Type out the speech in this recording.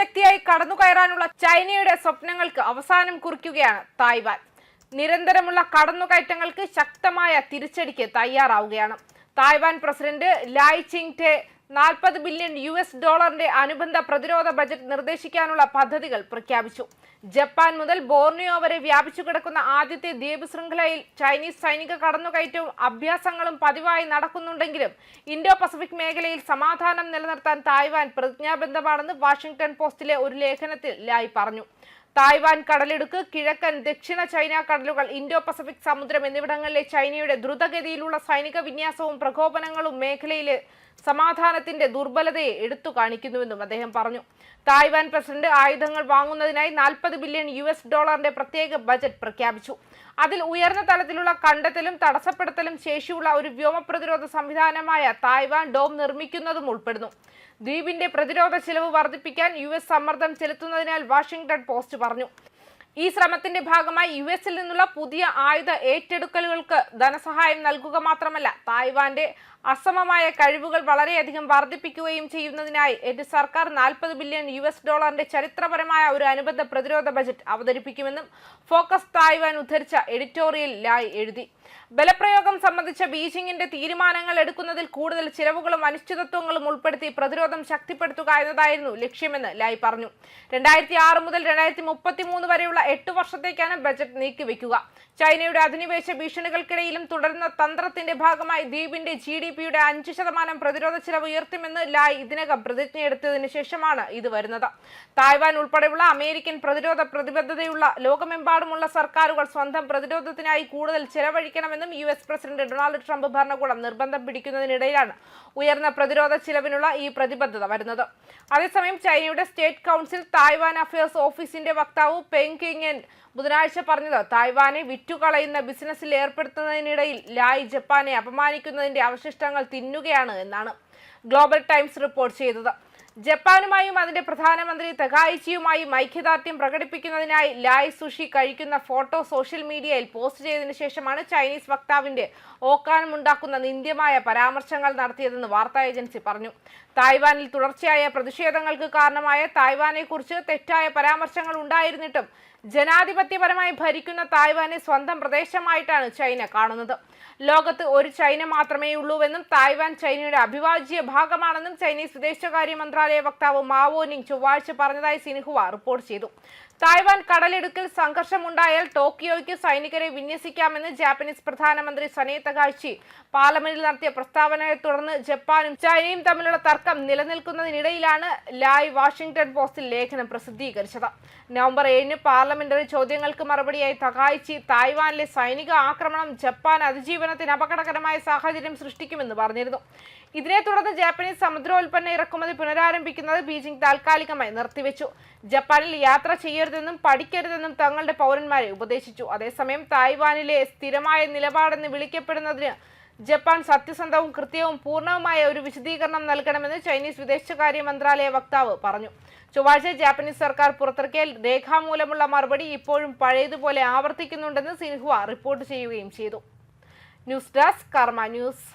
ശക്തിയായി കടന്നുകയറാനുള്ള ചൈനയുടെ സ്വപ്നങ്ങൾക്ക് അവസാനം കുറിക്കുകയാണ് തായ്വാൻ. നിരന്തരമുള്ള കടന്നുകയറ്റങ്ങൾക്ക് ശക്തമായ തിരിച്ചടിക്ക് തയ്യാറാവുകയാണ്. തായ്വാൻ പ്രസിഡന്റ് ലായ് ചിങ് ടെ നാൽപ്പത് ബില്യൺ യു എസ് ഡോളറിന്റെ അനുബന്ധ പ്രതിരോധ ബജറ്റ് നിർദ്ദേശിക്കാനുള്ള പദ്ധതികൾ പ്രഖ്യാപിച്ചു. ജപ്പാൻ മുതൽ ബോർണിയോ വരെ വ്യാപിച്ചു കിടക്കുന്ന ആദ്യത്തെ ദ്വീപ് ശൃംഖലയിൽ ചൈനീസ് സൈനിക കടന്നുകയറ്റവും അഭ്യാസങ്ങളും പതിവായി നടക്കുന്നുണ്ടെങ്കിലും ഇൻഡോ പസഫിക് മേഖലയിൽ സമാധാനം നിലനിർത്താൻ തായ്വാൻ പ്രതിജ്ഞാബദ്ധമാണെന്ന് വാഷിംഗ്ടൺ പോസ്റ്റിലെ ഒരു ലേഖനത്തിൽ ലായ് പറഞ്ഞു. തായ്വാൻ കടലിടുക്ക് കിഴക്കൻ ദക്ഷിണ ചൈന കടലുകൾ ഇൻഡോ പസഫിക് സമുദ്രം എന്നിവിടങ്ങളിലെ ചൈനയുടെ ദ്രുതഗതിയിലുള്ള സൈനിക വിന്യാസവും പ്രകോപനങ്ങളും മേഖലയിലെ സമാധാനത്തിന്റെ ദുർബലതയെ എടുത്തു കാണിക്കുന്നുവെന്നും അദ്ദേഹം പറഞ്ഞു. തായ്വാൻ പ്രസിഡന്റ് ആയുധങ്ങൾ വാങ്ങുന്നതിനായി നാൽപ്പത് ബില്യൺ യു എസ് ഡോളറിന്റെ പ്രത്യേക ബജറ്റ് പ്രഖ്യാപിച്ചു. അതിൽ ഉയർന്ന തലത്തിലുള്ള കണ്ടെത്തലും തടസ്സപ്പെടുത്തലും ശേഷിയുള്ള ഒരു വ്യോമ പ്രതിരോധ സംവിധാനമായ തായ്വാൻ ഡോം നിർമ്മിക്കുന്നതും ഉൾപ്പെടുന്നു. ദ്വീപിന്റെ പ്രതിരോധ ചെലവ് വർദ്ധിപ്പിക്കാൻ യു സമ്മർദ്ദം ചെലുത്തുന്നതിനാൽ വാഷിംഗ്ടൺ പോസ്റ്റ് പറഞ്ഞു. ഈ ശ്രമത്തിന്റെ ഭാഗമായി യു എസിൽ നിന്നുള്ള പുതിയ ആയുധ ഏറ്റെടുക്കലുകൾക്ക് ധനസഹായം നൽകുക മാത്രമല്ല തായ്വാന്റെ അസമമായ കഴിവുകൾ വളരെയധികം വർദ്ധിപ്പിക്കുകയും ചെയ്യുന്നതിനായി എന്റെ സർക്കാർ നാൽപ്പത് ബില്യൺ യു എസ് ഡോളറിന്റെ ചരിത്രപരമായ ഒരു അനുബന്ധ പ്രതിരോധ ബജറ്റ് അവതരിപ്പിക്കുമെന്നും ഫോക്കസ് തായ്വാൻ ഉദ്ധരിച്ച എഡിറ്റോറിയൽ ലായ് എഴുതി. ബലപ്രയോഗം സംബന്ധിച്ച ബീജിംഗിന്റെ തീരുമാനങ്ങൾ എടുക്കുന്നതിൽ കൂടുതൽ ചിലവുകളും അനിശ്ചിതത്വങ്ങളും ഉൾപ്പെടുത്തി പ്രതിരോധം ശക്തിപ്പെടുത്തുക എന്നതായിരുന്നു ലക്ഷ്യമെന്ന് ലായ് പറഞ്ഞു. രണ്ടായിരത്തി ആറ് മുതൽ രണ്ടായിരത്തി മുപ്പത്തി മൂന്ന് വരെയുള്ള എട്ട് വർഷത്തേക്കാണ് ബജറ്റ് നീക്കിവെക്കുക. ചൈനയുടെ അധിനിവേശ ഭീഷണികൾക്കിടയിലും തുടരുന്ന തന്ത്രത്തിന്റെ ഭാഗമായി ദ്വീപിന്റെ ജി ഡി പിയുടെ അഞ്ച് ശതമാനം പ്രതിരോധ ചിലവ് ഉയർത്തുമെന്ന് ലായ് ഇതിനകം പ്രതിജ്ഞയെടുത്തതിനു ശേഷമാണ് ഇത് വരുന്നത്. തായ്വാൻ ഉൾപ്പെടെയുള്ള അമേരിക്കൻ പ്രതിരോധ പ്രതിബദ്ധതയുള്ള ലോകമെമ്പാടുമുള്ള സർക്കാരുകൾ സ്വന്തം പ്രതിരോധത്തിനായി കൂടുതൽ ചെലവഴിക്കണമെന്നും U S president Donald Trump ഭരണകൂടം നിർബന്ധം പിടിക്കുന്നതിനിടയിലാണ് ഉയർന്ന പ്രതിരോധ ചിലവിനുള്ള ഈ പ്രതിബദ്ധത വരുന്നത്. അതേസമയം ചൈനയുടെ സ്റ്റേറ്റ് കൗൺസിൽ തായ്വാൻ അഫയേഴ്സ് ഓഫീസിന്റെ വക്താവ് പെങ് കിങ്ങൻ ബുധനാഴ്ച പറഞ്ഞത് തായ്വാനെ വിറ്റുകളയുന്ന ബിസിനസ്സിൽ ഏർപ്പെടുത്തുന്നതിനിടയിൽ ലായ് ജപ്പാനെ അപമാനിക്കുന്നതിന്റെ അവശിഷ്ടങ്ങൾ തിന്നുകയാണ് എന്നാണ് ഗ്ലോബൽ ടൈംസ് റിപ്പോർട്ട് ചെയ്തത്. ജപ്പാനുമായും അതിന്റെ പ്രധാനമന്ത്രി തെഗായിച്ചിയുമായും ഐക്യദാർഢ്യം പ്രകടിപ്പിക്കുന്നതിനായി ലായ് സുഷി കഴിക്കുന്ന ഫോട്ടോ സോഷ്യൽ മീഡിയയിൽ പോസ്റ്റ് ചെയ്തതിനു ശേഷമാണ് ചൈനീസ് വക്താവിന്റെ ഓക്കാനമുണ്ടാക്കുന്ന നിന്ദ്യമായ പരാമർശങ്ങൾ നടത്തിയതെന്ന് വാർത്താ ഏജൻസി പറഞ്ഞു. തായ്വാനിൽ തുടർച്ചയായ പ്രതിഷേധങ്ങൾക്ക് കാരണമായ തായ്വാനെക്കുറിച്ച് തെറ്റായ പരാമർശങ്ങൾ ഉണ്ടായിരുന്നിട്ടും ജനാധിപത്യപരമായി ഭരിക്കുന്ന തായ്വാനെ സ്വന്തം പ്രദേശമായിട്ടാണ് ചൈന കാണുന്നത്. ലോകത്ത് ഒരു ചൈന മാത്രമേ ഉള്ളൂവെന്നും തായ്വാൻ ചൈനയുടെ അഭിവാജ്യ ഭാഗമാണെന്നും ചൈനീസ് വിദേശകാര്യ മന്ത്രാലയ വക്താവ് മാവോ നിങ് ചൊവ്വാഴ്ച പറഞ്ഞതായി സിൻഹുവ റിപ്പോർട്ട് ചെയ്തു. തായ്വാൻ കടലിടുക്കിൽ സംഘർഷമുണ്ടായാൽ ടോക്കിയോയ്ക്ക് സൈനികരെ വിന്യസിക്കാമെന്ന് ജാപ്പനീസ് പ്രധാനമന്ത്രി സനെ തകാഴ്ചി പാർലമെന്റിൽ നടത്തിയ പ്രസ്താവനയെ തുടർന്ന് ജപ്പാനും ചൈനയും തമ്മിലുള്ള തർക്കം നിലനിൽക്കുന്നതിനിടയിലാണ് ലായ് വാഷിംഗ്ടൺ പോസ്റ്റിൽ ലേഖനം പ്രസിദ്ധീകരിച്ചത്. നവംബർ ഏഴിന് പാർലമെന്ററി ചോദ്യങ്ങൾക്ക് മറുപടിയായി തകാഴ്ചി തായ്വാനിലെ സൈനിക ആക്രമണം ജപ്പാൻ അതിജീവനത്തിന് അപകടകരമായ സാഹചര്യം സൃഷ്ടിക്കുമെന്ന് പറഞ്ഞിരുന്നു. ഇതിനെ തുടർന്ന് ജാപ്പനീസ് സമുദ്രോൽപ്പന്ന ഇറക്കുമതി പുനരാരംഭിക്കുന്നത് ബീജിംഗ് താൽക്കാലികമായി നിർത്തിവെച്ചു. ജപ്പാനിൽ യാത്ര ചെയ്യരുതെന്നും പഠിക്കരുതെന്നും തങ്ങളുടെ പൗരന്മാരെ ഉപദേശിച്ചു. അതേസമയം തായ്വാനിലെ സ്ഥിരമായ നിലപാടെന്ന് വിളിക്കപ്പെടുന്നതിന് ജപ്പാൻ സത്യസന്ധവും കൃത്യവും പൂർണവുമായ ഒരു വിശദീകരണം നൽകണമെന്ന് ചൈനീസ് വിദേശകാര്യ മന്ത്രാലയ വക്താവ് പറഞ്ഞു. ചൊവ്വാഴ്ച ജാപ്പനീസ് സർക്കാർ പുറത്തിറക്കിയ രേഖാമൂലമുള്ള മറുപടി ഇപ്പോഴും പഴയതുപോലെ ആവർത്തിക്കുന്നുണ്ടെന്ന് സിൻഹുവ റിപ്പോർട്ട് ചെയ്യുകയും ചെയ്തു. News desk Karma news.